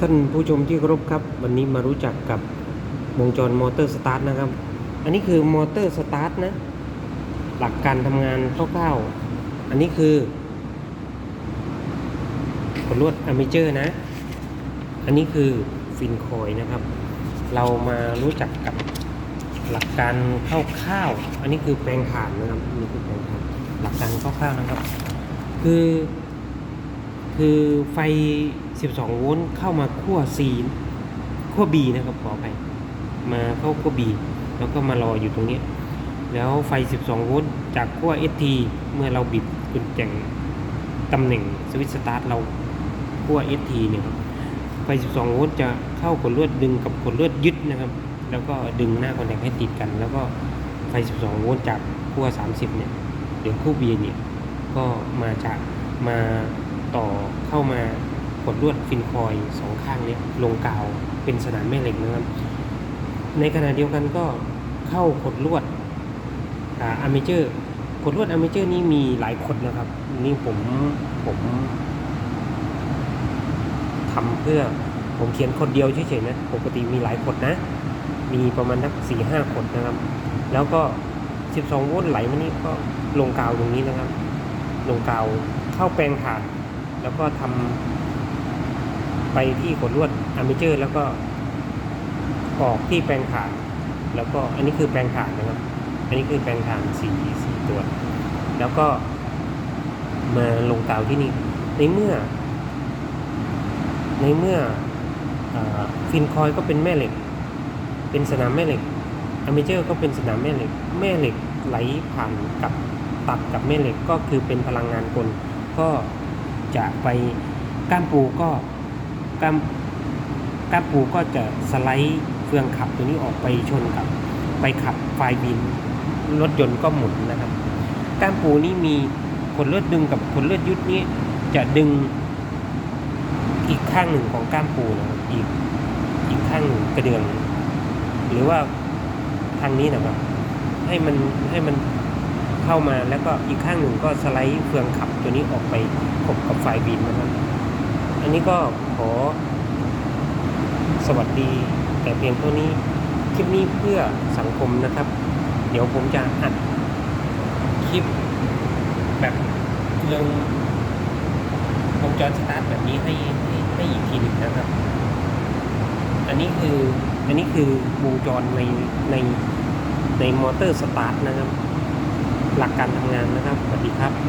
ท่านผู้ชมที่เคารพครับ วันนี้มารู้จักกับวงจรมอเตอร์สตาร์ทนะครับ อันนี้คือมอเตอร์สตาร์ทนะ หลักการทำงานคร่าวๆอันนี้คือขดลวดอเมเจอร์นะ อันนี้คือฟินคอยนะครับ เรามารู้จักกับหลักการคร่าวๆอันนี้คือแปลงถ่านนะครับนี่คือแปลงถ่านหลักการคร่าวๆนะครับ คือ คือไฟ 12 โวลต์เข้ามาขั้ว C ขั้ว B นะครับขอไป มาเข้าขั้ว B แล้วก็มารออยู่ตรงนี้ แล้วไฟ 12 โวลต์จากขั้ว ST เมื่อเราบิดกุญแจงตำแหน่งสวิตช์สตาร์ทเราขั้ว ST เนี่ยครับไฟ 12 โวลต์จะเข้าขดลวดดึงกับขดลวดยึดนะครับ แล้วก็ดึงหน้าคอนแทคให้ติดกัน แล้วก็ไฟ 12 โวลต์จากขั้ว 30 เนี่ยเดี๋ยวคู่ B เนี่ยก็มาจากมา ต่อเข้ามากดลวดฟินคอยสองข้างเนี้ยลงกาวเป็นสนามแม่เหล็กนะครับ ในขณะเดียวกันก็เข้ากดลวดอ่าอเมเจอร์กดลวดอเมเจอร์นี่มีหลายขดนะครับ นี่ผมผมทำเพื่อผมเขียนคนเดียวเฉยๆนะปกติมีหลายขดนะ มีประมาณสักสี่ห้าขดนะครับ แล้วก็ 12 โวลต์ไหลมานี่ก็ลงกาวตรงนี้นะครับ ลงกาวเข้าแปลงถ่าน แล้วก็ทำไปที่ขดลวดอเมเจอร์ แล้วก็ออกที่แปลงถ่าน แล้วก็อันนี้คือแปลงถ่านนะครับ อันนี้คือแปลงถ่านสี่สี่ตัว แล้วก็มาลงกาที่นี่ ในเมื่อ ในเมื่ออฟินคอยก็เป็นแม่เหล็ก เป็นสนามแม่เหล็กอเมเจอร์ก็เป็นสนามแม่เหล็ก แม่เหล็กไหลผ่านกับตัดกับแม่เหล็กก็คือเป็นพลังงานกล ก็ จะไปก้ามปูก็ก้ามก้ามปูก็จะสไลด์เฟืองขับตัวนี้ออกไปชนกับ ไปขับไฟบิน รถยนต์ก็หมุนนะครับ ก้ามปูนี่มีขนเลือดดึงกับขนเลือดยุดนี้จะดึงอีกข้างหนึ่งของก้ามปูนะอีกอีกข้างหนึ่งกระเดื่องหรือว่าทางนี้นะครับ ให้มันให้มัน เข้ามาแล้วก็อีกข้างหนึ่งก็สไลด์เฟืองขับตัวนี้ออกไปขบกับไฟบินนะครับ อันนี้ก็ขอ สวัสดีแต่เพียงเท่านี้คลิปนี้เพื่อสังคมนะครับ เดี๋ยวผมจะอัดคลิปแบบเรื่องวงจรสตาร์ทแบบนี้ให้ให้ให้อีกทีหนึ่งนะครับ อันนี้คืออันนี้คือวงจรในในในมอเตอร์สตาร์ทนะครับ หลักการทำงานนะครับ สวัสดีครับ